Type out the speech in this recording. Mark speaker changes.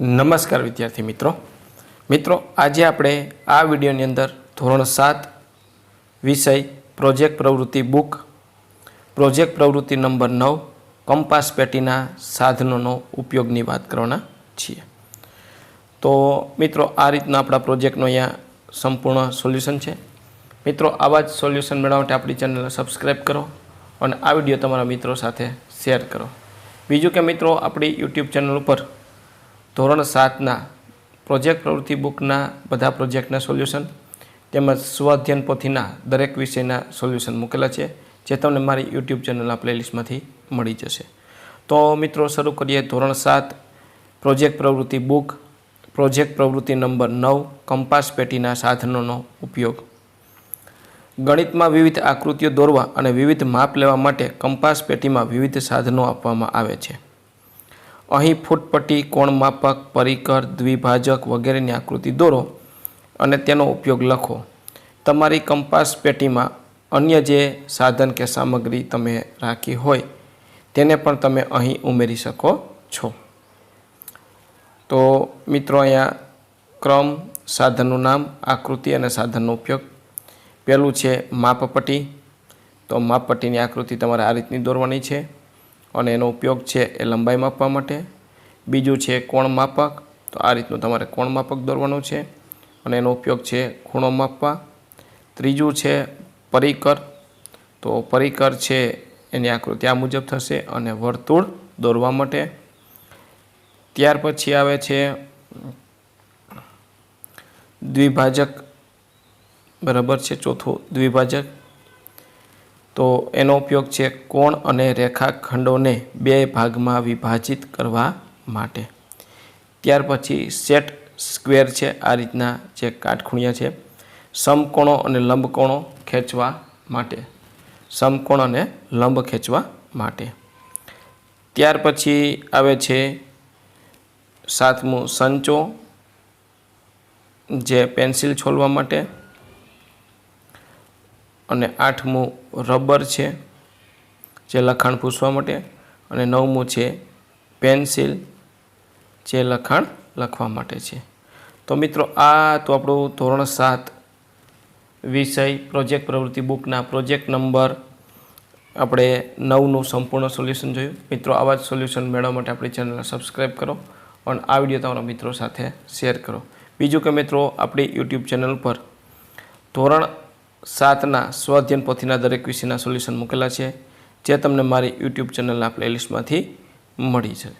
Speaker 1: નમસ્કાર વિદ્યાર્થી મિત્રો. મિત્રો, આજે આપણે આ વિડીયોની અંદર ધોરણ સાત વિષય પ્રોજેક્ટ પ્રવૃત્તિ બુક, પ્રોજેક્ટ પ્રવૃત્તિ નંબર નવ, કંપાસ પેટીના સાધનોનો ઉપયોગની વાત કરવાના છીએ. તો મિત્રો, આ રીતના આપણા પ્રોજેક્ટનો અહીંયા સંપૂર્ણ સોલ્યુશન છે. મિત્રો, આવા જ સોલ્યુશન મેળવવા માટે આપણી ચેનલને સબસ્ક્રાઈબ કરો અને આ વીડિયો તમારા મિત્રો સાથે શેર કરો. બીજું કે મિત્રો, આપણી યુટ્યુબ ચેનલ ઉપર ધોરણ સાતના પ્રોજેક્ટ પ્રવૃત્તિ બુકના બધા પ્રોજેક્ટના સોલ્યુશન તેમજ સ્વઅધ્યયન પોથીના દરેક વિષયના સોલ્યુશન મૂકેલા છે, જે તમને મારી યુટ્યુબ ચેનલના પ્લેલિસ્ટમાંથી મળી જશે. તો મિત્રો, શરૂ કરીએ ધોરણ સાત, પ્રોજેક્ટ પ્રવૃત્તિ બુક. પ્રોજેક્ટ પ્રવૃત્તિ નંબર નવ, કંપાસ પેટીના સાધનોનો ઉપયોગ. ગણિતમાં વિવિધ આકૃતિઓ દોરવા અને વિવિધ માપ લેવા માટે કંપાસ પેટીમાં વિવિધ સાધનો આપવામાં આવે છે. અહીં ફૂટપટ્ટી, કોણ માપક, પરિકર, દ્વિભાજક વગેરેની આકૃતિ દોરો અને તેનો ઉપયોગ લખો. તમારી કંપાસ પેટીમાં અન્ય જે સાધન કે સામગ્રી તમે રાખી હોય, તેને પણ તમે અહીં ઉમેરી શકો છો. તો મિત્રો, અહીંયા ક્રમ, સાધનનું નામ, આકૃતિ અને સાધનનો ઉપયોગ. પહેલું છે માપપટ્ટી. તો માપપટ્ટીની આકૃતિ તમારે આ રીતની દોરવાની છે. અને એનો ઉપયોગ છે એ લંબાઈ માપવા માટે. બીજું છે કોણ માપક, તો આ રીતનું તમારે કોણ માપક દોરવાનું છે અને એનો ઉપયોગ છે ખૂણો માપવા. ત્રીજું છે પરિકર, તો પરિકર છે એની આકૃતિ આ મુજબ થશે અને વર્તુળ દોરવા માટે. ત્યાર પછી આવે છે દ્વિભાજક, બરાબર છે ચોથું દ્વિભાજક. તો એનો ઉપયોગ છે કોણ અને રેખાખંડોને બે ભાગમાં વિભાજિત કરવા માટે. ત્યાર પછી સેટ સ્ક્વેર છે, આ રીતના જે કાટખૂણિયા છે, સમકોણો અને લંબકોણો ખેંચવા માટે. સમકોણ અને લંબ ખેંચવા માટે. ત્યાર પછી આવે છે સાતમું સંચો, જે પેન્સિલ છોલવા માટે. અને આઠમું રબર છે, જે લખાણ પૂછવા માટે. અને નવમું છે, પેન્સિલ જે લખાણ લખવા માટે છે. તો મિત્રો, આ તો આપણું ધોરણ સાત વિષય, પ્રોજેક્ટ પ્રવૃત્તિ બુકના પ્રોજેક્ટ નંબર. આપણે નવનું સંપૂર્ણ સોલ્યુશન જોયું. મિત્રો, આવા જ સોલ્યુશન મેળવવા માટે આપણી ચેનલને સબસ્ક્રાઈબ કરો અને આ વીડિયો તમારા મિત્રો સાથે શેર કરો. બીજું કે મિત્રો, આપણી યુટ્યુબ ચેનલ પર ધોરણ સાતના સ્વાધ્યન પોથીના દરેક વિષયના સોલ્યુશન મૂકેલા છે, જે તમને મારી યુટ્યુબ ચેનલના પ્લેલિસ્ટમાંથી મળી છે